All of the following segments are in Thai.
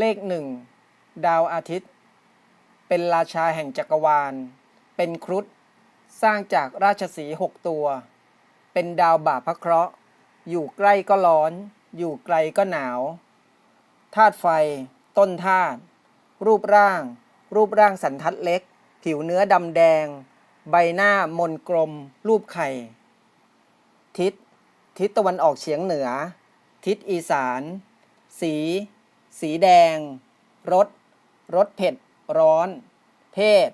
เลขหนึ่งดาวอาทิตย์ เป็นราชาแห่งจักรวาล เป็นครุฑสร้างจากราชสีหกตัว เป็นดาวบาปพระเคราะห์ อยู่ใกล้ก็ร้อน อยู่ไกลก็หนาวธาตุไฟ ต้นธาตุรูปร่าง รูปร่างสันทัดเล็ก ผิวเนื้อดำแดง ใบหน้ามนกลม รูปไข่ ทิศ ทิศตะวันออกเฉียงเหนือ ทิศอีสาน สี สีแดง รส รสเผ็ด ร้อน เพศ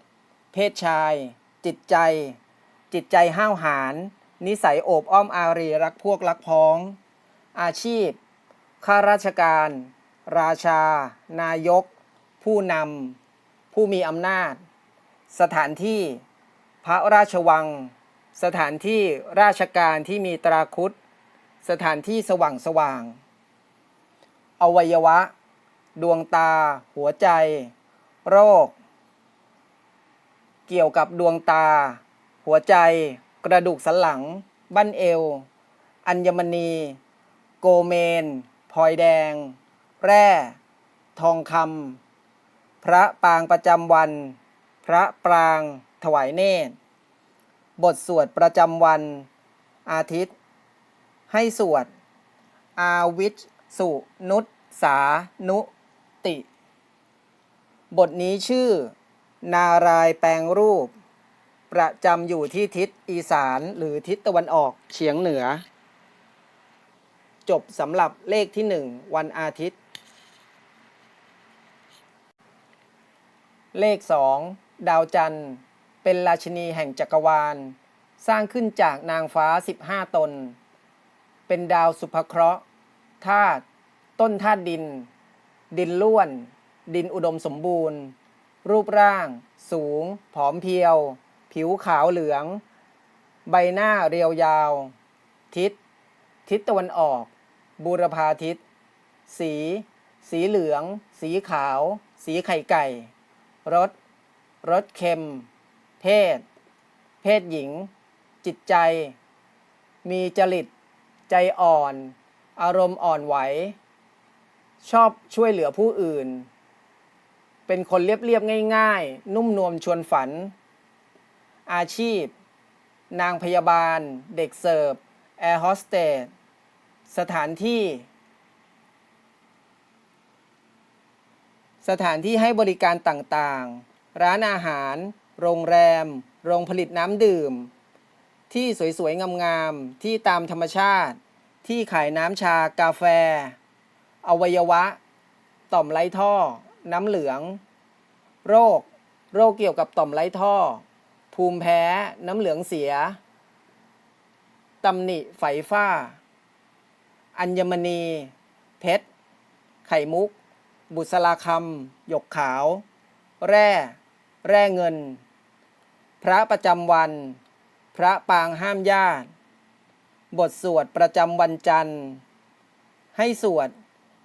เพศชาย จิตใจ จิตใจห้าวหาญ นิสัยโอบอ้อมอารีรักพวกรักพ้อง อาชีพ ข้าราชการ ราชา นายก ผู้นำ ผู้มีอำนาจ สถานที่ พระราชวัง สถานที่ราชการที่มีตราครุฑสถานที่สว่างสว่างอวัยวะ ดวงตา หัวใจ โรค เกี่ยวกับดวงตา หัวใจ กระดูกสันหลัง บั้นเอว อัญมณี โกเมนพลอยแดง แร่ ทองคำพระปางประจำวัน พระปรางถวายเนตร บทสวดประจำวัน อาทิตย์ ให้สวด อาวิชสุนุตสานุ ติ บทนี้ชื่อ นารายแปลงรูป ประจำอยู่ที่ทิศอีสานหรือทิศตะวันออกเฉียงเหนือ จบสำหรับเลขที่หนึ่งวันอาทิตย์ เลขสองดาวจันทร์ เป็นราชินีแห่งจักรวาล สร้างขึ้นจากนางฟ้า 15 ตน เป็นดาวสุภเคราะห์ธาตุต้นธาตุดิน ดินล้วน ดินอุดมสมบูรณ์ รูปร่าง สูง ผอมเพรียว ผิวขาวเหลือง ใบหน้าเรียวยาว ทิศ ทิศตะวันออก บูรพาทิศ สี สีเหลือง สีขาว สีไข่ไก่ รส รสเค็ม เพศ เพศหญิง จิตใจ มีจริต ใจอ่อน อารมณ์อ่อนไหว ชอบช่วยเหลือผู้อื่น เป็นคนเรียบๆง่าย ๆ นุ่มนวลชวนฝัน อาชีพ นางพยาบาล เด็กเสิร์ฟแอร์โฮสเตสสถานที่ สถานที่ให้บริการต่างๆ ร้านอาหาร โรงแรม โรงผลิตน้ำดื่ม ที่สวยๆ งามๆ ที่ตามธรรมชาติ ที่ขายน้ำชากาแฟ อวัยวะ ต่อมไร้ท่อ น้ำเหลือง โรค โรคเกี่ยวกับต่อมไร้ท่อ ภูมิแพ้ น้ำเหลืองเสียตำหนิไฝฝ้า อัญมณี เพชร ไข่มุก บุษราคำหยกขาว แร่ แร่เงิน พระประจำวัน พระปางห้ามญาติ บทสวดประจำวันจันทร์ ให้สวด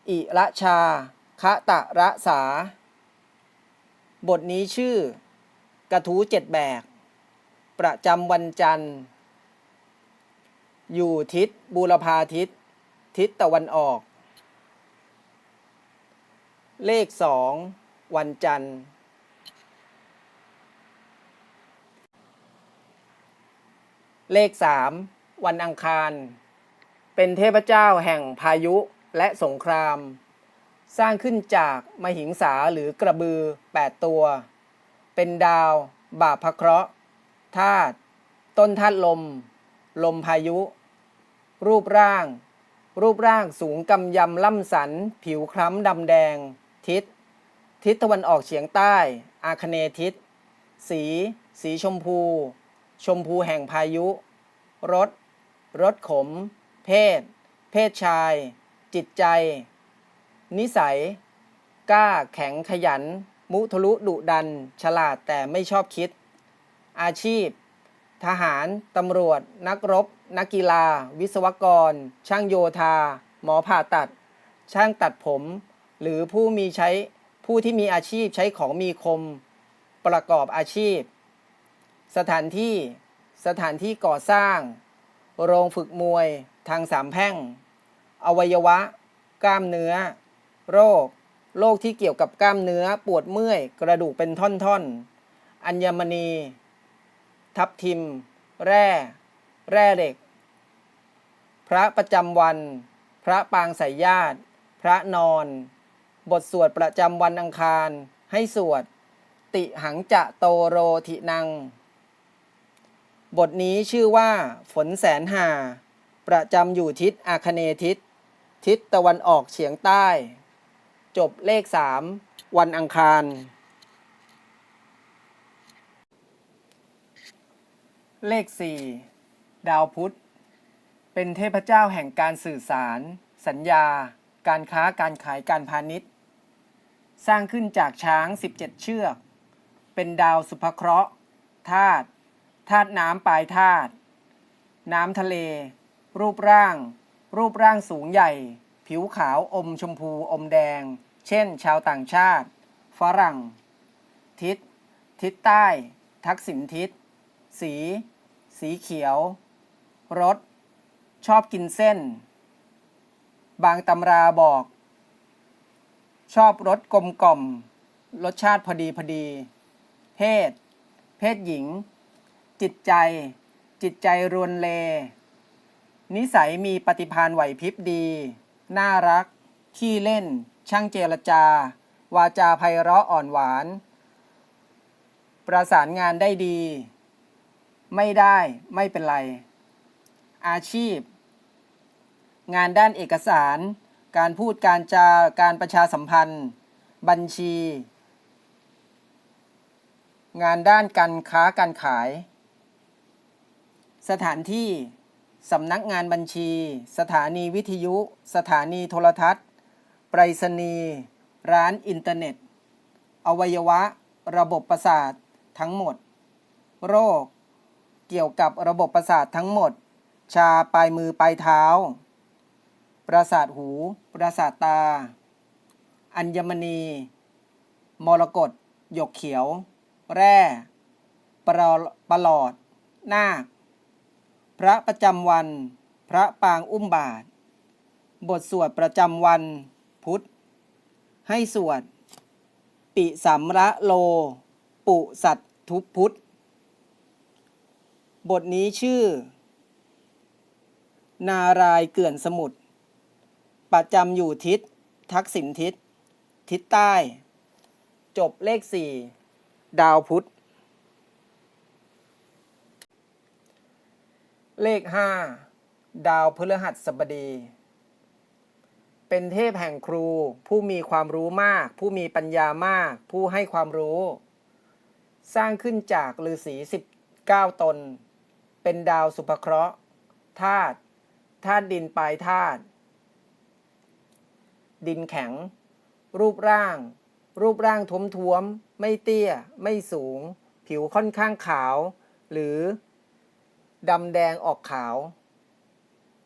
อิระชาคะตะระสา บทนี้ชื่อ กระทูเจ็ดแบก ประจำวันจันทร์ อยู่ทิศบูรพาทิศ ทิศตะวันออก เลขสองวันจันทร์ เลขสามวันอังคาร เป็นเทพเจ้าแห่งพายุ และสงคราม สร้างขึ้นจากมหิงสาหรือกระบือ 8 ตัว เป็นดาว บาปพระเคราะห์ธาตุต้นธาตุลม ลมพายุ รูปร่าง รูปร่างสูงกำยำล่ำสัน ผิวคล้ำดำแดง ทิศ ทิศตะวันออกเฉียงใต้ อาคเนทิศ สี สีชมพู ชมพูแห่งพายุ รส รสขม เพศ เพศชาย จิตใจ นิสัย กล้าแข็งขยัน มุทะลุดุดัน ฉลาดแต่ไม่ชอบคิด อาชีพ ทหาร ตำรวจ นักรบ นักกีฬา วิศวกร ช่างโยธา หมอผ่าตัด ช่างตัดผม หรือผู้มีใช้ผู้ที่มีอาชีพใช้ของมีคม ประกอบอาชีพ สถานที่ สถานที่ก่อสร้าง โรงฝึกมวย ทางสามแพร่ง อวัยวะ กล้ามเนื้อ โรค โรคที่เกี่ยวกับกล้ามเนื้อปวดเมื่อย กระดูกเป็นท่อนๆ อัญมณี ทับทิม แร่ แร่เหล็ก พระประจำวัน พระปางสายญาติ พระนอน บทสวดประจำวันอังคาร ให้สวด ติหังจะโตโรทินัง บทนี้ชื่อว่า ฝนแสนหาประจำอยู่ทิศอาคเนทิศ ทิศตะวันออกเฉียงใต้ จบเลขสามวันอังคาร เลขสี่ดาวพุธ เป็นเทพเจ้าแห่งการสื่อสาร สัญญา การค้าการขายการพาณิชย์ สร้างขึ้นจากช้าง 17 เชือก เป็นดาวสุภเคราะห์ธาตุธาตุน้ำปลายธาตุน้ำทะเล รูปร่าง รูปร่างสูงใหญ่ ผิวขาวอมชมพูอมแดง เช่น ชาวต่างชาติ ฝรั่ง ทิศ ทิศใต้ ทักษิณทิศ สี สีเขียว รส ชอบกินเส้น บางตำราบอก ชอบรสกลมกล่อม รสชาติพอดีพอดี เพศ เพศหญิง จิตใจ จิตใจรวนเล นิสัยมีปฏิภาณไหวพริบดี น่ารัก ขี้เล่น ช่างเจรจา วาจาไพเราะอ่อนหวาน ประสานงานได้ดี ไม่ได้ไม่เป็นไร อาชีพ งานด้านเอกสาร การพูดการจาการประชาสัมพันธ์ บัญชี งานด้านการค้าการขาย สถานที่ สำนักงานบัญชี สถานีวิทยุ สถานีโทรทัศน์ ไปรษณีย์ ร้านอินเทอร์เน็ต อวัยวะ ระบบประสาท ทั้งหมด โรค เกี่ยวกับระบบประสาททั้งหมด ชาปลายมือปลายเท้า ประสาทหู ประสาทตา อัญมณี มรกตหยกเขียว แร่ปลอประหลอด นาค พระประจำวัน พระปางอุ้มบาท บทสวดประจำวันพุทธ ให้สวด ปิสัมระโล ปุสัตทุพุทธ บทนี้ชื่อ นารายเกลื่อนสมุทรประจำอยู่ทิศ ทักษิณทิศ ทิศใต้ จบเลขสี่ดาวพุธ เลขห้าดาวพฤหัสบดี เป็นเทพแห่งครู ผู้มีความรู้มาก ผู้มีปัญญามาก ผู้ให้ความรู้ สร้างขึ้นจากฤาษี19 ตน เป็นดาวสุภเคราะห์ธาตุธาตุดินปลายธาตุดินแข็ง รูปร่าง รูปร่างท้มท้วมๆ ไม่เตี้ย ไม่สูง ผิวค่อนข้างขาว หรือ ดำแดงออกขาว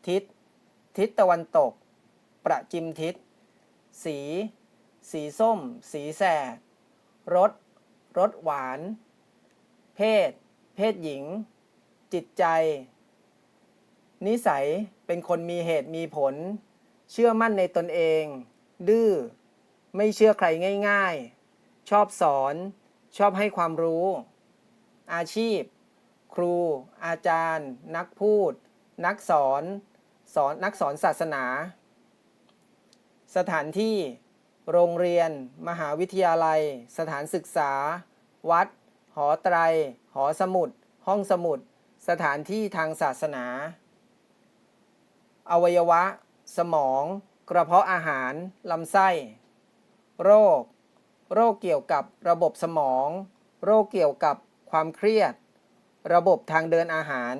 ทิศ ทิศตะวันตก ประจิมทิศ สี สีส้ม สีแสดรสรสหวาน เพศ เพศหญิง จิตใจ นิสัยเป็นคนมีเหตุมีผล เชื่อมั่นในตนเอง ดื้อ ไม่เชื่อใครง่าย ๆ ชอบสอน ชอบให้ความรู้ อาชีพ ครู อาจารย์ นักพูด นักสอน สอนนักสอนศาสนา สถานที่ โรงเรียน มหาวิทยาลัย สถานศึกษา วัด หอไตร หอสมุด ห้องสมุด สถานที่ทางศาสนา อวัยวะ สมอง กระเพาะอาหาร ลำไส้ โรค โรคเกี่ยวกับระบบสมอง โรคเกี่ยวกับความเครียด ระบบทางเดินอาหาร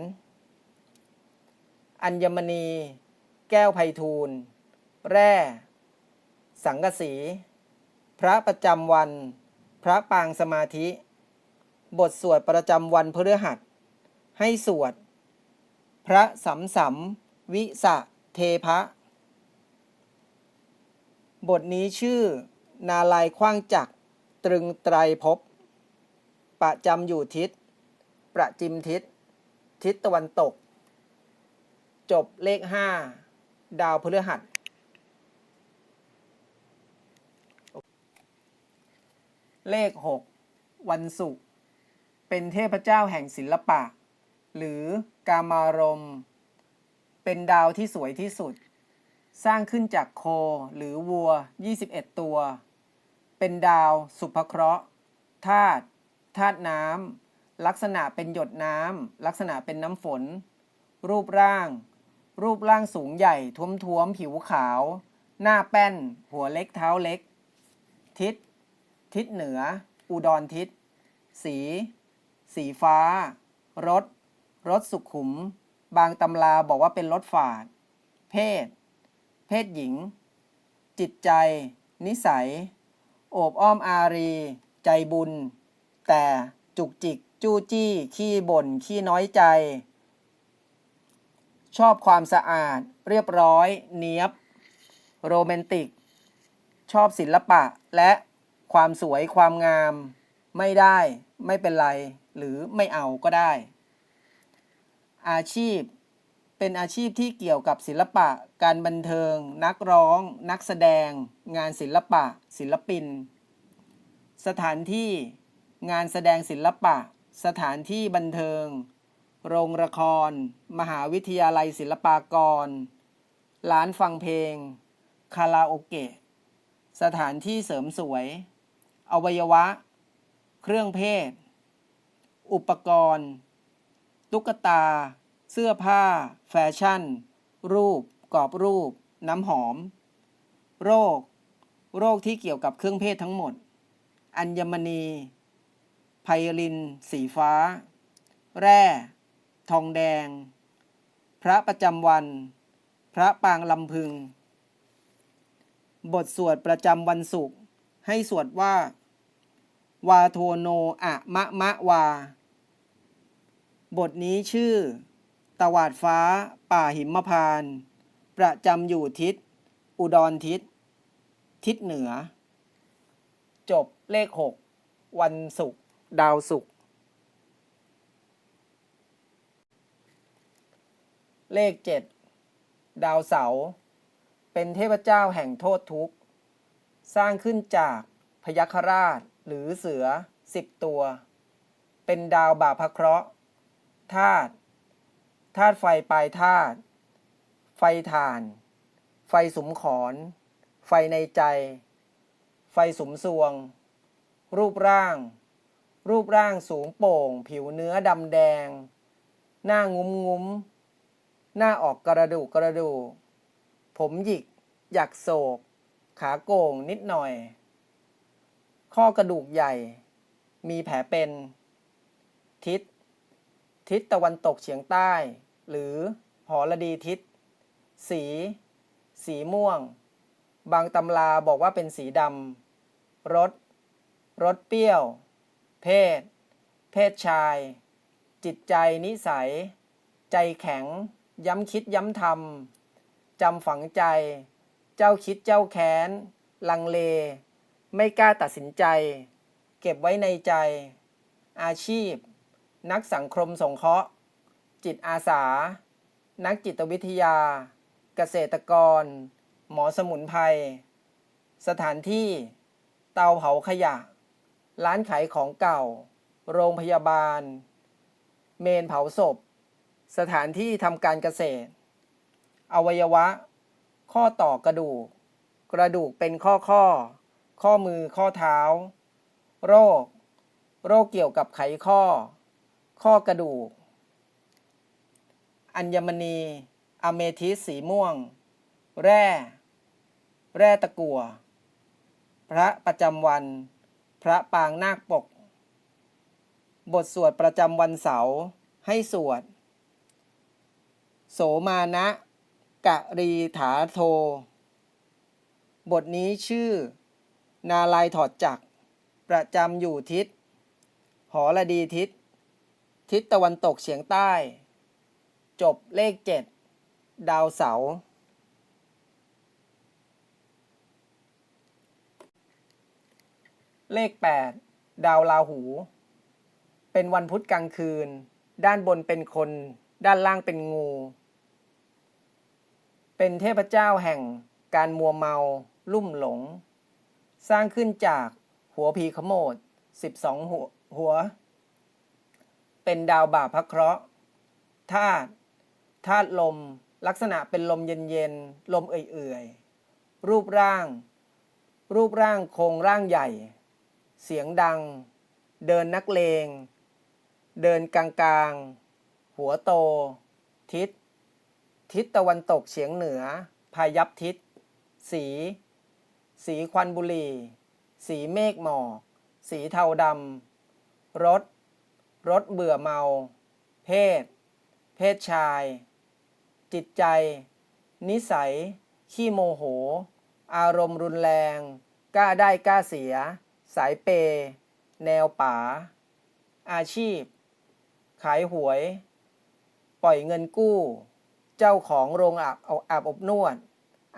อัญมณี แก้วไพฑูรย์แร่ สังกะสี พระประจำวัน พระปางสมาธิ บทสวดประจำวันพฤหัส ให้สวด พระสัมสัมวิสะเทพะ บทนี้ชื่อ นาลายณ์ขว้างจักตรึงไตรภพประจำอยู่ทิศ ประจิมทิศ ทิศตะวันตก จบเลขห้าดาวพฤหัส เลข 6 วันศุกร์เป็นเทพเจ้าแห่งศิลปะ หรือกามารม เป็นดาวที่สวยที่สุด สร้างขึ้นจากโคหรือวัว 21 ตัว เป็นดาวสุภเคราะห์ธาตุธาตุน้ำ ลักษณะเป็นหยดน้ำลักษณะเป็นน้ำฝน รูปร่าง รูปร่างสูงใหญ่ท้วมท้วมๆ ผิวขาว หน้าแป้น หัวเล็กเท้าเล็ก ทิศ ทิศเหนือ อุดรทิศ สี สีฟ้า รถ รถสุขุม บางตำราบอกว่าเป็นรถฝาด เพศ เพศหญิง จิตใจ นิสัย โอบอ้อมอารี ใจบุญ แต่จุกจิก จู้จี้ ขี้บ่น ขี้น้อยใจ ชอบความสะอาด เรียบร้อย เนียบ โรแมนติก ชอบศิลปะและความสวยความงาม ไม่ได้ ไม่เป็นไร หรือไม่เอาก็ได้ อาชีพ เป็นอาชีพที่เกี่ยวกับศิลปะ การบันเทิง นักร้อง นักแสดง งานศิลปะ ศิลปิน สถานที่งานแสดงศิลปะ สถานที่บันเทิง โรงละคร มหาวิทยาลัยศิลปากร ร้านฟังเพลง คาราโอเกะ สถานที่เสริมสวย อวัยวะ เครื่องเพศ อุปกรณ์ ตุ๊กตา เสื้อผ้า แฟชั่น รูป กรอบรูป น้ำหอม โรค โรคที่เกี่ยวกับเครื่องเพศทั้งหมด อัญมณี ไพลิน สีฟ้า แร่ ทองแดง พระประจำวัน พระปางลำพึง บทสวดประจำวันศุกร์ให้สวดว่า วาโทโนอะมะมะวา บทนี้ชื่อ ตวาดฟ้า ป่าหิมพานต์ประจำอยู่ทิศ อุดรทิศ ทิศเหนือ จบเลข 6 วันศุกร์ ดาวศุกร์เลข 7 ดาวเสาร์เป็นเทพเจ้าแห่งโทษทุกข์ สร้างขึ้นจากพยัคฆราชหรือเสือสิบตัว เป็นดาวบาปเคราะห์ธาตุธาตุไฟปลายธาตุไฟถ่าน ไฟสุมขอนไฟในใจ ไฟสุมสวง รูปร่าง รูปร่างสูงโป่ง ผิวเนื้อดำแดง หน้างุ้มงุ้ม หน้าออกกระดูกกระดูก ผมหยิกอยากโศก ขาโก่งนิดหน่อย ข้อกระดูกใหญ่ มีแผลเป็น ทิศ ทิศตะวันตกเฉียงใต้ หรือหอระดีทิศ สี สีม่วง บางตำราบอกว่าเป็นสีดำ รส รสเปรี้ยว เพศ เพศชาย จิตใจนิสัย ใจแข็ง ย้ำคิดย้ำทำจำฝังใจ เจ้าคิดเจ้าแค้น ลังเล ไม่กล้าตัดสินใจ เก็บไว้ในใจ อาชีพ นักสังคมสงเคราะห์ จิตอาสา นักจิตวิทยา เกษตรกร หมอสมุนไพรสถานที่ เตาเผาขยะ ร้านขายของเก่า โรงพยาบาล เมนเผาศพ สถานที่ทำการเกษตร อวัยวะ ข้อต่อกระดูก กระดูกเป็นข้อข้อ ข้อมือข้อเท้า โรค โรคเกี่ยวกับไขข้อ ข้อกระดูก อัญมณี อเมทิสสีม่วง แร่ แร่ตะกั่วพระประจำวัน พระปางนาคปก บทสวดประจำวันเสาร์ให้สวด โสมานะกะรีถาโท บทนี้ชื่อ นาลายถอดจักประจำอยู่ทิศ หอระดีทิศ ทิศตะวันตกเฉียงใต้ จบเลขเจ็ดดาวเสาร์ เลข 8 ดาวราหู เป็นวันพุธกลางคืน ด้านบนเป็นคน ด้านล่างเป็นงู เป็นเทพเจ้าแห่งการมัวเมา ลุ่มหลง สร้างขึ้นจากหัวผีขโมด 12 หัวหัว เป็นดาวบ่าพระเคราะห์ธาตุธาตุลม ลักษณะเป็นลมเย็นๆ ลมเอื่อยๆ รูปร่าง รูปร่างโครงร่างใหญ่ เสียงดัง เดินนักเลง เดินกลางๆหัวโต ทิศ ทิศตะวันตกเฉียงเหนือ พายัพทิศ สี สีควันบุหรี่ สีเมฆหมอก สีเทาดำ รถ รถเบื่อเมา เพศ เพศชาย จิตใจ นิสัย ขี้โมโห อารมณ์รุนแรง กล้าได้กล้าเสีย สายเปยแนวป๋า อาชีพ ขายหวย ปล่อยเงินกู้ เจ้าของโรงอาบอาบอบนวด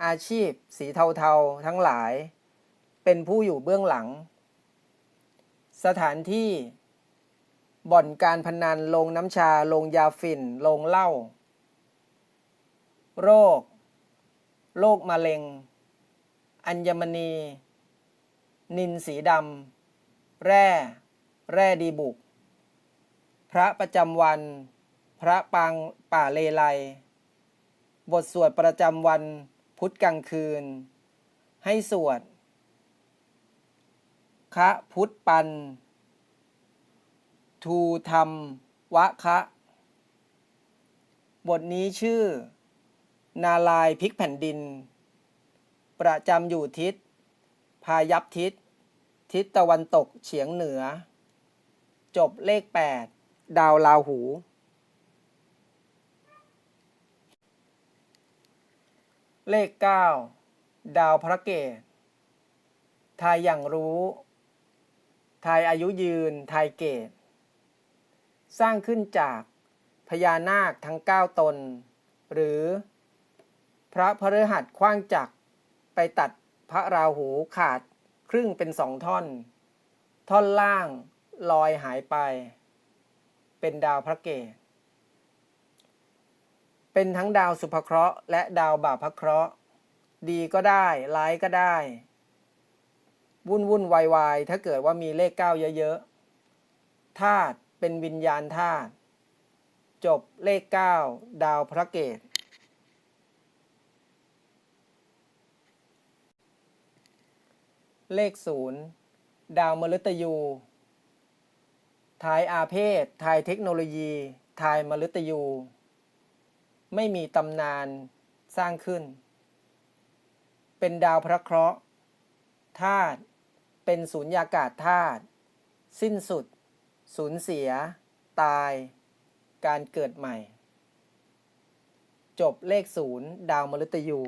อาชีพ สีเทาๆ ทั้งหลาย เป็นผู้อยู่เบื้องหลัง สถานที่ บ่อนการพนันโรงน้ำชาโรงยาฝิ่นโรงเหล้าโรค โรคมะเร็ง อัญมณี นินสีดำ แร่ แร่ดีบุก พระประจำวัน พระปางป่าเลไล บทสวดประจำวันพุธกลางคืน ให้สวด คะพุทธปัน ทูธรรม วะคะ บทนี้ชื่อ นาลายพลิกแผ่นดิน ประจำอยู่ทิศพายัพทิศ ทิศตะวันตกเฉียงเหนือ จบเลข 8 ดาวลาหู เลข 9 ดาวพระเกตทายอย่างรู้ทายอายุยืนทายเกต สร้างขึ้นจากพญานาคทั้ง 9 ตน หรือ พระพฤหัสขว้างจักรไปตัดพระราหูขาด ครึ่งเป็นสองท่อน ท่อนล่างลอยหายไป เป็นดาวพระเกตเป็นทั้งดาวสุภเคราะห์และดาวบาปพระเคราะห์ ดีก็ได้ร้ายก็ได้ วุ่นวุ่นวายวายถ้าเกิดว่ามีเลขเก้าเยอะๆธาตุเป็นวิญญาณธาตุจบเลขเก้าดาวพระเกต เลขศูนย์ดาวมฤตยูทายอาเพศทายเทคโนโลยี ทายมฤตยู ไม่มีตำนานสร้างขึ้น เป็นดาวพระเคราะห์ธาตุเป็นสูญญากาศธาตุสิ้นสุด สูญเสีย ตาย การเกิดใหม่ จบเลขศูนย์ดาวมฤตยู